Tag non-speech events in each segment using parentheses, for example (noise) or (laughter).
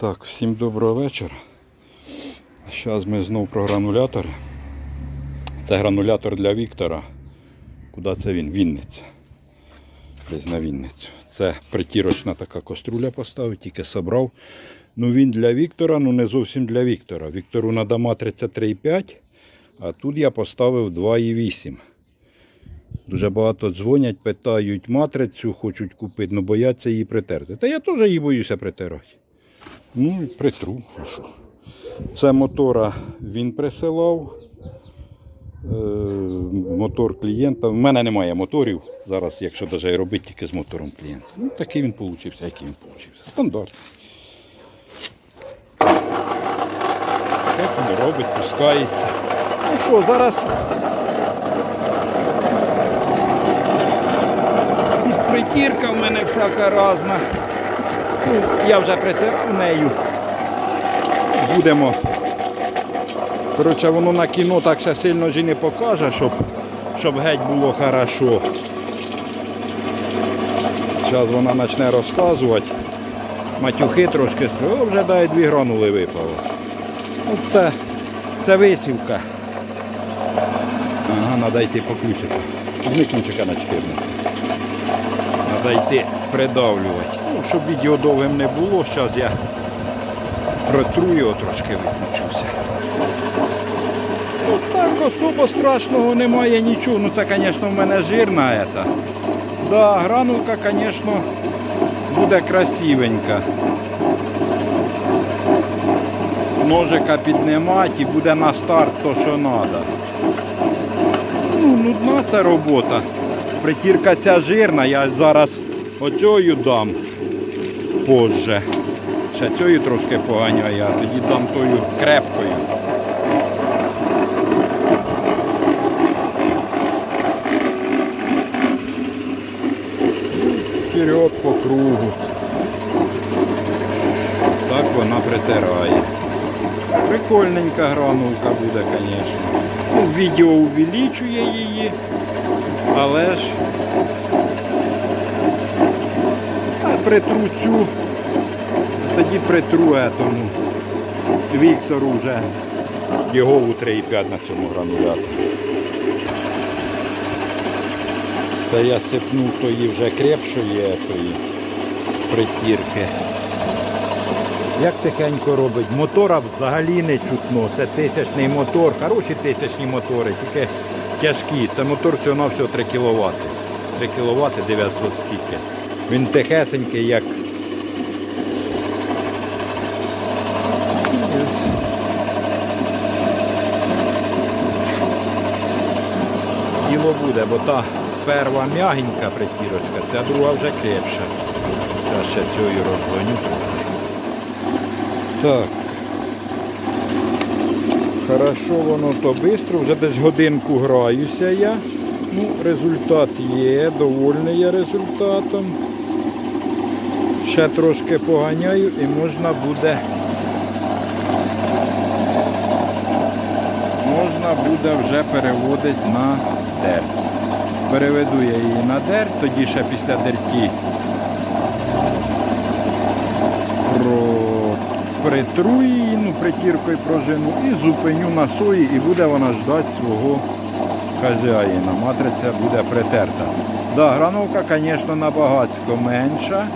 Так, всім доброго вечора. Зараз ми знов про гранулятори. Це гранулятор для Віктора. Куди це він? Вінниця. Десь на Вінницю. Це притірочна така каструля поставив, тільки собрав. Ну він для Віктора, ну не зовсім для Віктора. Віктору надама 33,5, а тут я поставив 2,8. Дуже багато дзвонять, питають матрицю, хочуть купити, ну бояться її притерти. Та я теж її боюся притирати. Ну, і притру. Це мотора він присилав. Е, мотор клієнта. У мене немає моторів. Зараз, якщо навіть робити тільки з мотором клієнта. Ну, такий він получився, який він получився. Стандартний. Так він робить, пускається. Ну що, зараз тут притірка в мене всяка разна. Ну, я вже притирав нею. Будемо. Коротше, воно на кіно так ще сильно ж не покаже, щоб, щоб геть було хорошо. Зараз вона почне розказувати. Матюхи трошки строїли, вже дай дві гранули випало. Ну, це, це висівка. Ага, треба йти поключити. Візьми ключика на 14. Треба йти придавлювати. Щоб відео довгим не було, зараз я протру його трошки виключуся. Ну так, особо страшного немає нічого. Ну це, звісно, в мене жирна ета. Да, гранулка, звісно, буде красивенька. Ножика піднімати і буде на старт то, що треба. Ну, нудна ця робота. Притірка ця жирна, я зараз оцею дам позже. Ще цією трошки поганяю, а тоді дам тою крепкою. Вперед по кругу. Так вона притирає. Прикольненька гранулка буде, звісно. Ну, відео увеличує її, але ж а притру цю, тоді притру етому. Віктору вже його у 3,5 на цьому грануляторі. Це я сипнув тої вже крепшої тої притірки. Як тихенько робить, мотора взагалі не чутно. Це тисячний мотор, хороші тисячні мотори, тільки тяжкі. Це мотор всього на всього 3 кВт. 3 кВт 900 стільки. Він тихесенький, як. Діло буде, бо та перва м'ягенька притірочка, ця друга вже крепша. Зараз ще цією розгоню. Так. Хорошо воно то швидко, вже десь годинку граюся я. Ну, результат є, довольний я результатом. Ще трошки поганяю і можна буде. Можна буде вже переводити на дерть. Переведу я її на дерть, тоді ще після дерті притру її, ну, притіркою прожену і зупиню на сої і буде вона ждати свого хазяїна. Матриця буде притерта. Да, грановка, звісно, набагато менша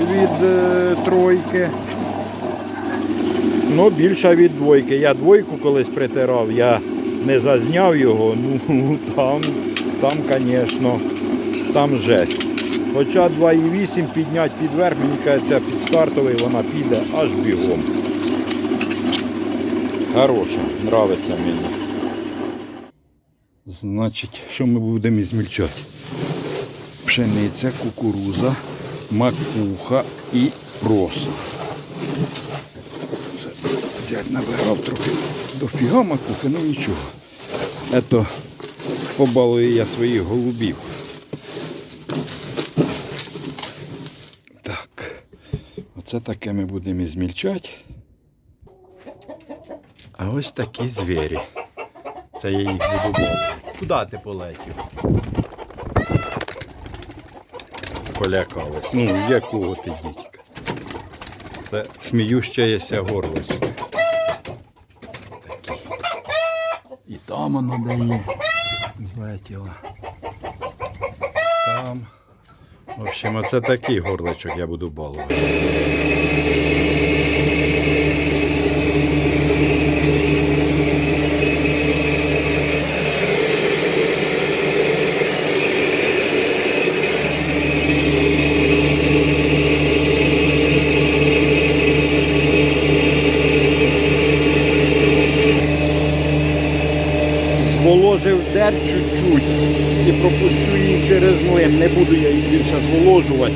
від е, тройки. Ну, більша від двойки. Я двойку колись притирав, я не зазняв його, ну (laughs) там, там, звісно, там жесть. Хоча 2,8 підняти під верх, мені кажеться, під стартовий вона піде аж бігом. Хороша, нравиться мені. Значить, що ми будемо ізмільчати? Пшениця, кукуруза, макуха і проса. Це взять набирав трохи дофіга макухи, ну нічого. Ето побалую я своїх голубів. Так, оце таке ми будемо ізмільчати. А ось такі звірі. Це я їх буду. Куди ти полетів? Полякались. Ну, якого ти дідька? Це сміющеся горлочко. Такі. І там воно дає. Злетіло. Там. В общем, оце такий горличок я буду балувати. Зволожив дер чуть-чуть і пропущу її через млин. Не буду я її більше зволожувати.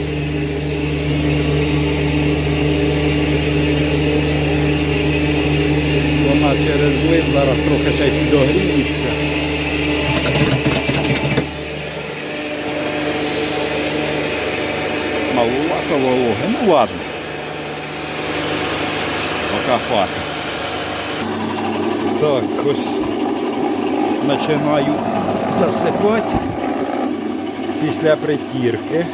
Вона через млин зараз трохи ще й підогріється. Малувато вологи. Ну ладно. Пока хватить. Так, ось починаю засипати після притірки.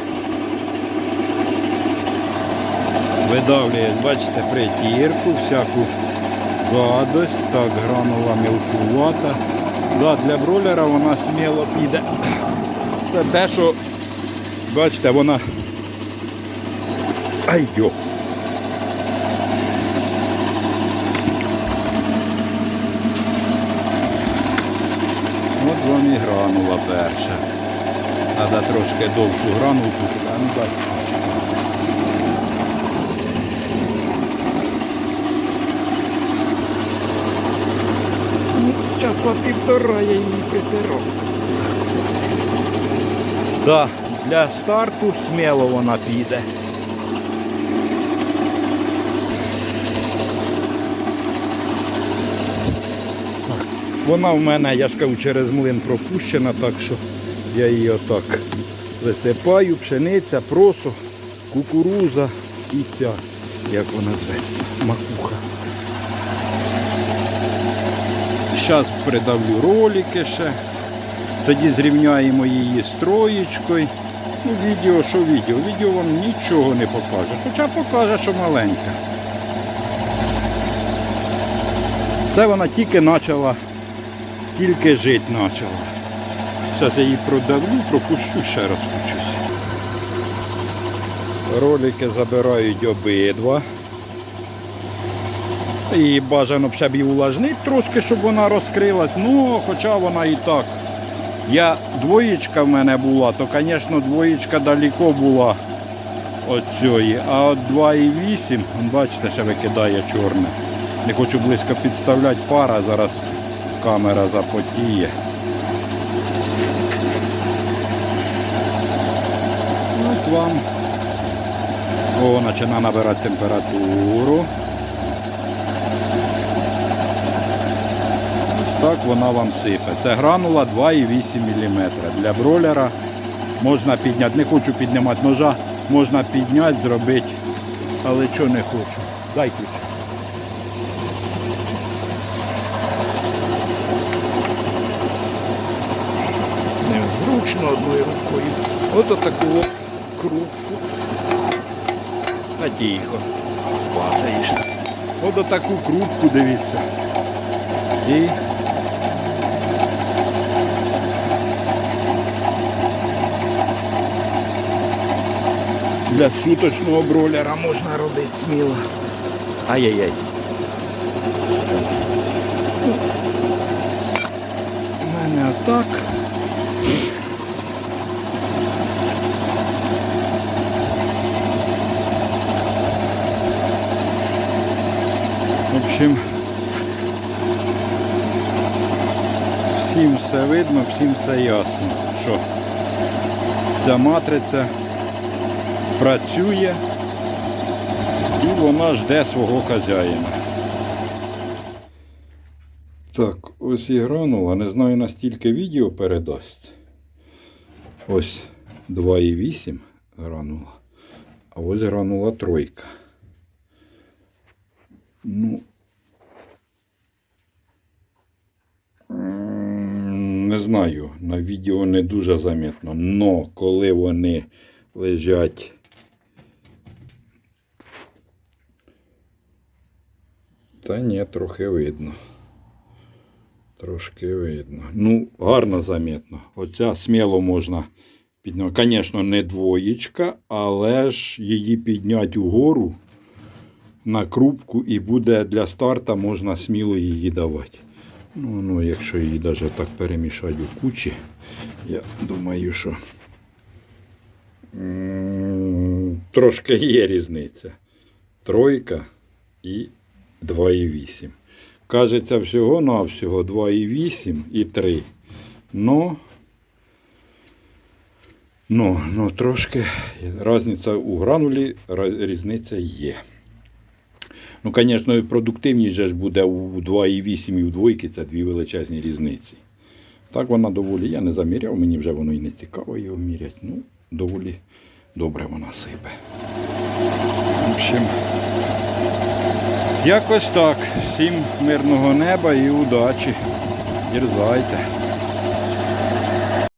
Видавлює, бачите, притірку, всяку гадость, так, гранула мілкувата. Да, для бролера вона сміло піде. Це те, що, бачите, вона. Ай йо. От вам і гранула перша. Треба трошки довшу гранулку. Ну так. Часа півтора я її притирав. Да, для старту сміло вона піде. Вона в мене, я ж кажу, через млин пропущена, так що я її отак висипаю, пшениця, просо, кукуруза і ця, як вона зветься, макуха. Зараз придавлю ролики ще. Тоді зрівняємо її з троєчкою. Ну, відео, що відео? Відео вам нічого не покаже. Хоча покаже, що маленька. Це вона тільки почала, тільки жити почала. Зараз я її продавлю, пропущу, ще раз включусь. Ролики забирають обидва. І бажано б ще її увлажнити трошки, щоб вона розкрилась. Ну, хоча вона і так. Я двоєчка в мене була, то, звісно, двоєчка далеко була від цієї. А от 2,8, бачите, ще викидає чорне. Не хочу близько підставляти пара, зараз камера запотіє. От вам. О, починає набирати температуру. Ось так вона вам сипе. Це гранула 2,8 мм. Для бролера можна підняти. Не хочу піднімати ножа, можна підняти, зробити, але чого не хочу. Дай ключ. Незручно одною рукою. Ото таку крупку. Та тихо. Падаєш. Ото таку крупку дивіться. І для суточного бролера можна робити сміло. Ай-яй-яй. У мене отак. В общем, всім все всім все ясно, що ця матриця працює і вона жде свого хазяїна. Так, ось і гранула, не знаю настільки відео передасть. Ось 2,8 гранула, а ось гранула тройка. Ну, не знаю, на відео не дуже замітно, но коли вони лежать Та ні, трохи видно. Трошки видно. Ну, гарно замітно. Оця сміло можна підняти. Звісно, не двоєчка, але ж її підняти угору на крупку і буде для старта можна сміло її давати. Ну, ну якщо її навіть так перемішати у кучі, я думаю, що трошки є різниця. Тройка і 2,8. Кажеться, всього на всього 2,8 і 3. Ну, ну, ну трошки різниця у гранулі різниця є. Ну, звісно, продуктивність же ж буде у 2,8 і у двойки, це дві величезні різниці. Так вона доволі, я не заміряв, мені вже воно і не цікаво його міряти. Ну, доволі добре вона сипе. В общем, якось так. Всім мирного неба і удачі. Дірзайте.